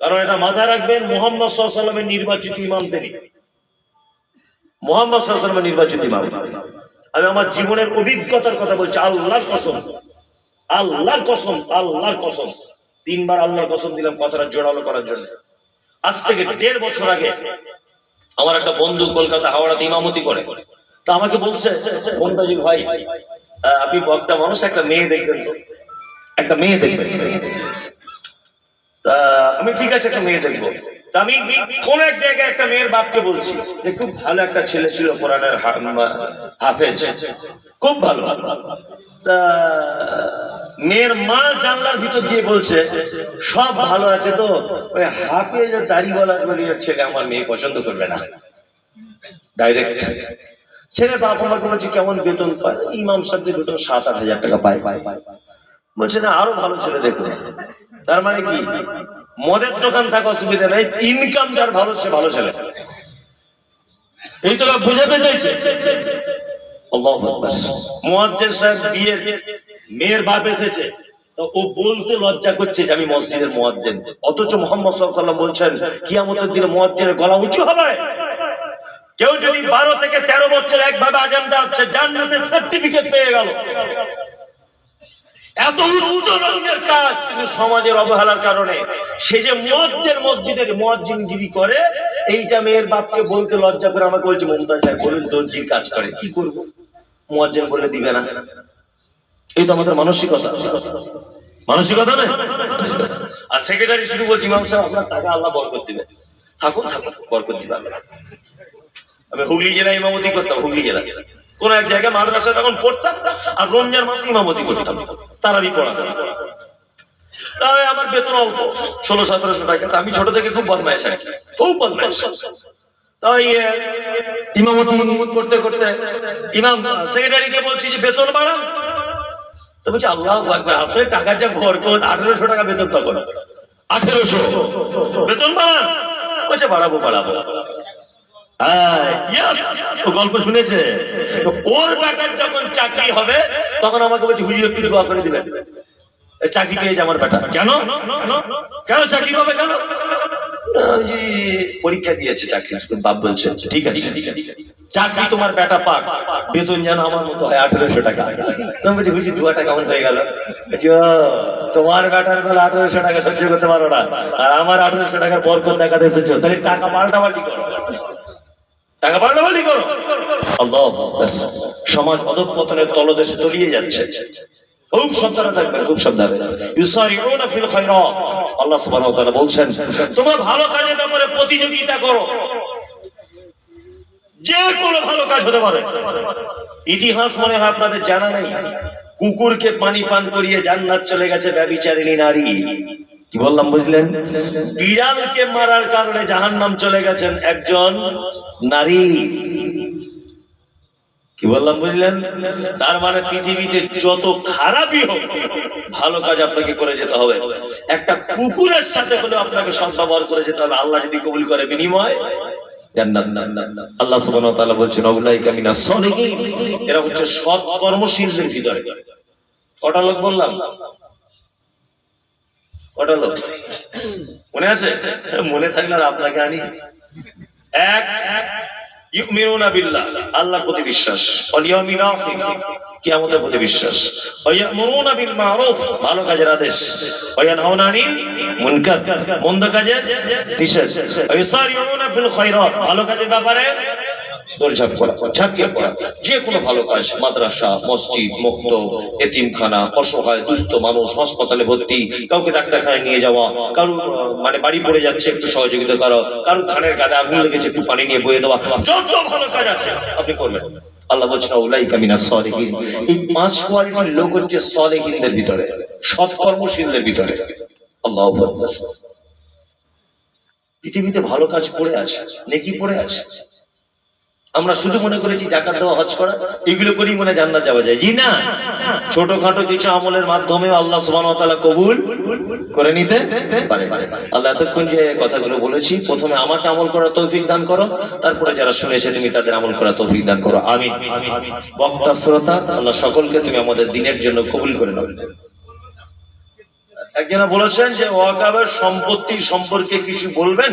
কারণ এটা মাথায় রাখবেন, মোহাম্মদ সাল্লামের নির্বাচিত ইমাম তিনি মোহাম্মদ সাল্লামের নির্বাচিত ইমাম। আমি আমার জীবনের অভিজ্ঞতার কথা বলছি, আল্লাহর কসম। আল্লাহর কসম আল্লাহর কসম। তিনবার আল্লাহর কসম দিলাম কথাটা জোড়ালো করার জন্য। আজ থেকে দেড় বছর আগে আমার একটা বন্ধু কলকাতা হাওড়াতে ইমামতি করে। তা আমাকে বলছে ভাই আপনি বক্তা মানুষ, একটা মেয়ে দেখবেন তো? একটা মেয়ে দেখবেন। আমি ঠিক আছে, একটা মেয়ে দেখব। আমি কোন এক জায়গায় একটা মেয়ের বাপকে বলছি যে, খুব ভালো একটা ছেলে ছিল কোরআনের হাফেজ। খুব ভালো। তা মেয়ের মা জানলার ভিতর দিয়ে বলছে, সব ভালো আছে তো? ওই হাফেজ দাড়িওয়ালা ছেলে আমার মেয়ে পছন্দ করবে না। ডাইরেক্ট ছেলে বাপ আমাকে বলছে, কেমন বেতন পায়? ইমাম সাহেবদের বেতন সাত, আট হাজার টাকা পায়। বলছে, না, আরও ভালো ছেলে দেখো তার মানে কি? মদের দোকান থাকা অসুবিধা নেই ইনকাম যার ভালো, সে ভালো ছেলে। এই চাইছে। মোয়াজ্জের মেয়ের এসেছে। ও বলতে লজ্জা করছে যে আমি মসজিদের অথচ বলছেন, কিয়ামতের গলা উঁচু হবে। কেউ যদি বারো থেকে তেরো বছর একভাবে আজান দেওয়াচ্ছে জান্নাতের সার্টিফিকেট পেয়ে গেল। এত উচ্চ রঙের কাজ কিন্তু সমাজের অবহেলার কারণে। সে যে মুয়াজ্জিন মসজিদের করে, এইটা মেয়ের বাপকে বলতে লজ্জা করে আমাকে বলছে মমতাজ ভাই, বলুন দর্জির কাজ করে, কি করব? মুয়াজ্জিন বলে দিবে না। এই তো আমাদের মানসিকতা। মানসিকতা না আর সেক্রেটারি শুধু বলছি, ইমাম সাহেব, আপনার টাকা আল্লাহ বরকত দিবে থাকুন থাকুন, বরকত দিবে। আমি হুগলি জেলায় ইমামতি করতাম, হুগলি জেলা কোন এক জায়গায় মাদ্রাসা তখন পড়তাম আর রমজান মাসে ইমামতি করতাম। তারাবি পড়াতাম তাই আমার বেতন অল্প ষোলো সতেরোশো টাকা। আমি ছোট থেকে খুব বদমাইশ খুব বদমাইশ। তাই এ, ইমামতি করতে করতে ইমাম সেক্রেটারিকে বলছি যে বেতন বাড়ান। তো বলছি আল্লাহ একবার আপনার টাকা যা বরকত আঠেরোশো টাকা বেতন তখন। আঠেরোশো। বেতন বাড়ান। বলছে বাড়াবো বাড়াবো। গল্প শুনেছে। ওর বেটার যখন চাকরি হবে, তখন আমাকে বলছে, হুজুর, একটু দোয়া করে চাকরি আমার কেন? কেন চাকরি কেন? পরীক্ষা দিয়েছে চাকরি বাপ বলছে, ঠিক আছে। চাকরি তোমার বেটা পাক। বেতন যেন আমার মতো হয় আঠেরোশো টাকা। তুমি বলছি, হুজুর, দুয়াটা কেমন হয়ে গেল? তোমার বেটার বেলা আঠেরোশো টাকা সহ্য করতে পারো না। আর আমার আঠেরোশো টাকার বরকত দেখাতে এসেছ তাহলে টাকা পাল্টাপাল্টি করো। সমাজ অধঃপতনের তলদেশে তলিয়ে যাচ্ছে। যে ইতিহাস মনে হয় আপনাদের জানা কুকুরকে পানি পান করিয়ে জান্নাত চলে গেছে ব্যভিচারিণী নারী। কি বললাম, বুঝলেন? বিড়ালকে মারার কারণে জাহান্নাম চলে গেছেন একজন নারী। কি বললাম, বুঝলেন? তার মানে পৃথিবীতে যত খারাপই হোক, ভালো কাজ আপনাকে করে যেতে হবে। একটা কুকুরের সাথে হলে আপনাকে সদ্ব্যবহার করে যেতে হবে। আল্লাহ যদি কবুল করে বিনিময় মনে মনে আপনাকে আনি। এক, ইউমিনুনা বিল্লাহ। আল্লাহর প্রতি বিশ্বাস। ওয়াল ইয়াউমিল আখির কিয়ামতের প্রতি বিশ্বাস। ওয়া বিল মারুফ। ভালো কাজের আদেশ। ওয়া আনিল মুনকার। মন্দ কাজের নিষেধ। ওয়া ফিল খায়রাত। ভালো কাজের ব্যাপারে দৌড়ঝাঁপ করা ঝাঁপিয়ে পড়া। যে কোনো ভালো কাজ, মাদ্রাসা, মসজিদ, মুক্ত, এতিমখানা, অসহায়, দুস্থ মানুষ, হাসপাতালে ভর্তি, কাউকে ডাক্তারখানায় নিয়ে যাওয়া কারও মানে বাড়ি পড়ে যাচ্ছে একটু সহযোগিতা করা কারও ধানের আগুন লেগেছে একটু পানি নিয়ে বয়ে দেওয়া, যত ভালো কাজ আছে আপনি করবেন। আল্লাহ বলছেন, উলাইকা মিনাস এই পাঁচ কোয়ালিটির লোক হচ্ছে সালেহিনদের ভিতরে, সৎ কর্মশীলদের ভিতরে। আল্লাহ পৃথিবীতে ভালো কাজ পড়ে আছে, নেকি পড়ে আছে। আমরা শুধু মনে করেছি জাকাত দেওয়া হজ করা, এগুলো করেই মনে জান্নাত যাওয়া যায়। জি না? ছোটখাটো কিছু আমলের মাধ্যমে আল্লাহ সুবহানাহু ওয়া তাআলা কবুল করে নিতে পারে। আল্লাহ এতক্ষণ যে কথাগুলো বলেছি, প্রথমে আমাকে আমল করার তৌফিক দান করো, তারপরে যারা শুনেছে তুমি তাদের আমল করার তৌফিক দান করো। আমি বক্তা, শ্রোতা, আল্লাহ সকলকে তুমি আমাদের দিনের জন্য কবুল করে নাও। একজনা বলেছেন যে ওয়াকাবের সম্পত্তি সম্পর্কে কিছু বলবেন?